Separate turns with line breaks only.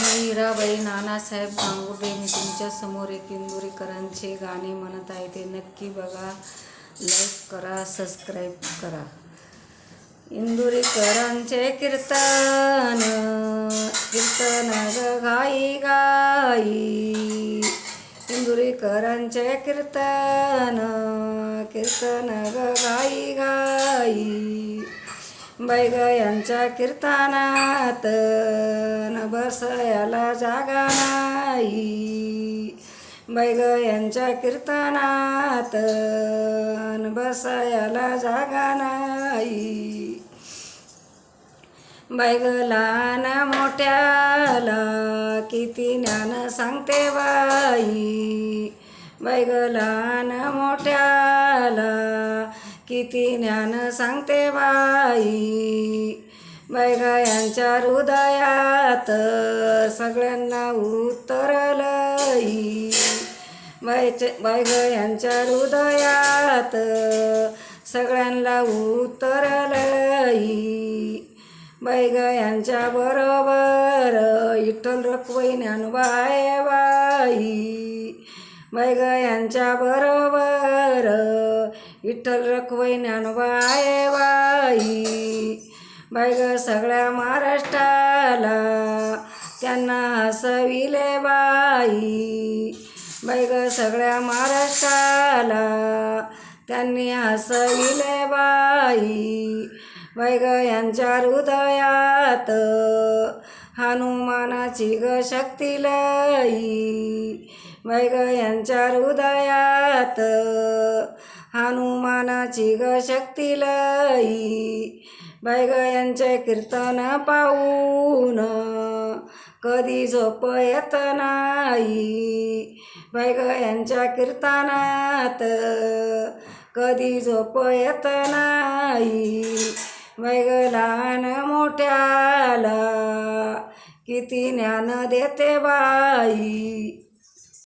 मीराबाई नानासाहेब गांगुडे मी तुमच्यासमोर एक इंदुरीकरांचे गाणे म्हणत आहे ते नक्की बघा. लाईक करा सबस्क्राईब करा. इंदुरीकरांचे कीर्तन कीर्तन ग गाई गाई इंदुरीकरांचे कीर्तन कीर्तन ग गाई गाई बैग यांच्या कीर्तनात न बसयाला जागा नाही. बैग यांच्या कीर्तनात न बसयाला जागा नाही. बैग लहान मोठ्याला किती ज्ञान सांगते बाई. बैग लहान मोठ्याला किती ज्ञान सांगते बाई. बैग यांच्या हृदयात सगळ्यांना उतरलई बैच बैग यांच्या हृदयात सगळ्यांना उतरलई बैग यांच्या बरोबर विठ्ठल रखवई ज्ञानबाय बाई. बैग यांच्या बरोबर विठ्ठल रखवई ज्ञानबाय बाई. बाय ग सगळ्या महाराष्ट्राला त्यांना हसविले बाई. बाय ग सगळ्या महाराष्ट्राला त्यांनी हसविले बाई. बाय ग यांच्या हृदयात हनुमानाची ग शक्ती लई. बैग यांच्या हृदयात हनुमानाची ग शक्ती लई बैग यांचे कीर्तन पाहून कधी झोप येत नाही. बैग यांच्या कीर्तनात कधी झोप येत नाही. बैग लहान मोठ्याला किती ज्ञान देते बाई.